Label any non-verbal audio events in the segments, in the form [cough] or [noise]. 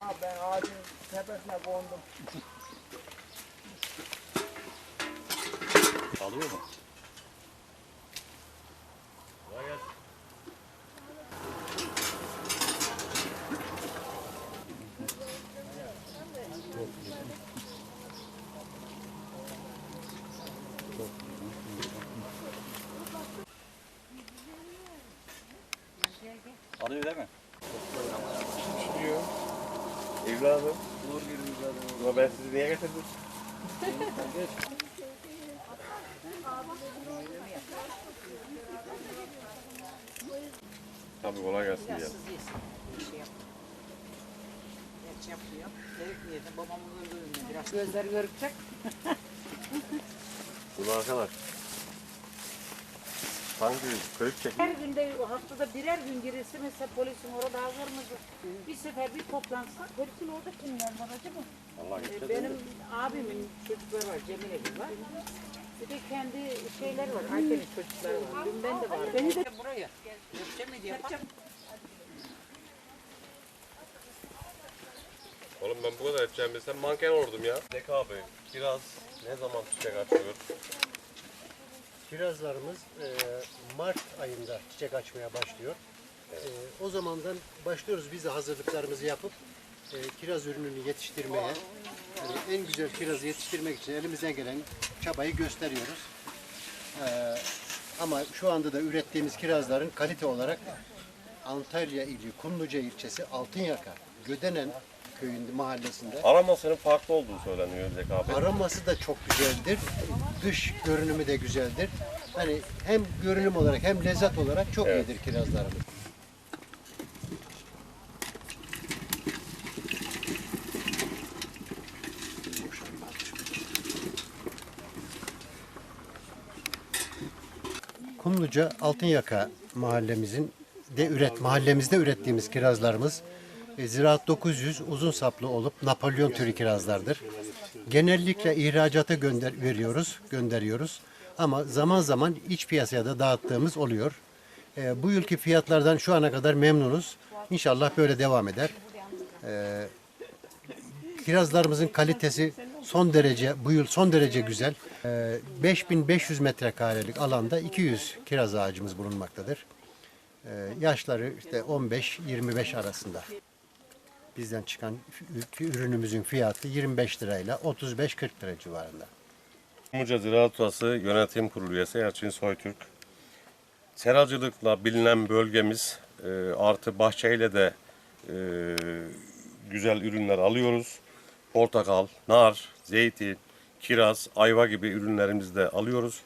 Ha, ben ağacın tepesine kondum. Alıyor mu? Gelsin. Alıyor değil mi? Evladım. Uğur gibi evladım. Ama ben sizi niye getirdim? [laughs] Tabii kolay gelsin ya. Yasız yesin. Bir şey yap. Geç yapıyor. Derik yedim. Babamın öldüğünde biraz gözler görükecek. [laughs] Bunu arkadaş. Sanki kırık çek. Her günde haftada birer gün girirse mesela polisin orada hazır mıdır? Bir sefer bir toplansa polisin orada kimler var acaba? Allah Ee. Benim abimin çocukları var, Cemile gibi var. Bir de kendi şeyler var, Ayten'in çocukları var. Dün ben de var. Beni de buraya. Mi diye. Oğlum ben bu kadar edeceğim bilsem manken olurdum ya. Zeki abi kiraz ne zaman çiçek açıyor? Kirazlarımız e, Mart ayında çiçek açmaya başlıyor. E, o zamandan başlıyoruz biz de hazırlıklarımızı yapıp e, kiraz ürününü yetiştirmeye. Yani en güzel kirazı yetiştirmek için elimizden gelen çabayı gösteriyoruz. E, ama şu anda da ürettiğimiz kirazların kalite olarak Antalya ili Kumluca ilçesi Altınyaka Gödenen köyünde mahallesinde Aramasının farklı olduğu söyleniyor Zeki abi. Aroması da çok güzeldir. Dış görünümü de güzeldir. Hani hem görünüm olarak hem lezzet olarak çok Evet. iyidir kirazlarımız. Kumluca Altınyaka mahallemizin de üret mahallemizde ürettiğimiz kirazlarımız e, Ziraat 900 uzun saplı olup Napolyon türü kirazlardır. Genellikle ihracata gönder veriyoruz, gönderiyoruz. Ama zaman zaman iç piyasaya da dağıttığımız oluyor. E, bu yılki fiyatlardan şu ana kadar memnunuz. İnşallah böyle devam eder. E, kirazlarımızın kalitesi son derece bu yıl son derece güzel. E, 5500 metrekarelik alanda 200 kiraz ağacımız bulunmaktadır. E, yaşları işte 15-25 arasında. Bizden çıkan ürünümüzün fiyatı 25 lirayla 35-40 lira civarında. Muca Ziraat Odası Yönetim Kurulu üyesi Elçin Soytürk. Seracılıkla bilinen bölgemiz e, artı bahçeyle de e, güzel ürünler alıyoruz. Portakal, nar, zeytin, kiraz, ayva gibi ürünlerimizi de alıyoruz.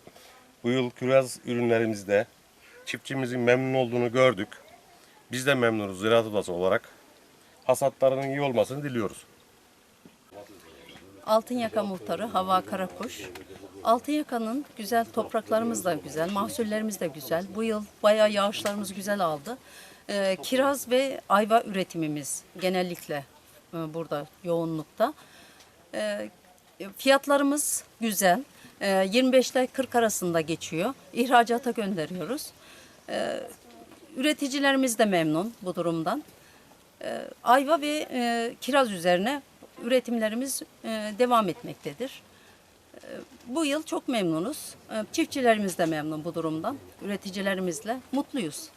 Bu yıl kiraz ürünlerimizde çiftçimizin memnun olduğunu gördük. Biz de memnunuz Ziraat Odası olarak. Hasatlarının iyi olmasını diliyoruz. Altınyaka muhtarı Hava Karakuş. Altınyaka'nın güzel topraklarımız da güzel, mahsullerimiz de güzel. Bu yıl bayağı yağışlarımız güzel aldı. Ee, kiraz ve ayva üretimimiz genellikle e, burada yoğunlukta. Ee, fiyatlarımız güzel. Ee, 25 ile 40 arasında geçiyor. İhracata gönderiyoruz. Ee, üreticilerimiz de memnun bu durumdan. Ee, ayva ve e, kiraz üzerine üretimlerimiz e, devam etmektedir. E, bu yıl çok memnunuz. E, çiftçilerimiz de memnun bu durumdan. Üreticilerimizle mutluyuz.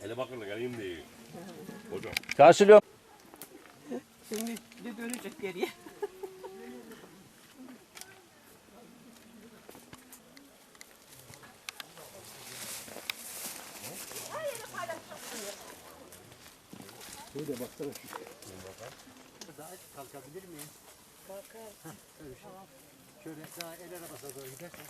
Hele bakın geleyim diye. [laughs] Hocam. Karşılıyor. Şimdi bir dönecek geriye. Daha kalkabilir miyim? Öyle şey. Şöyle daha el arabasına doğru gidersen.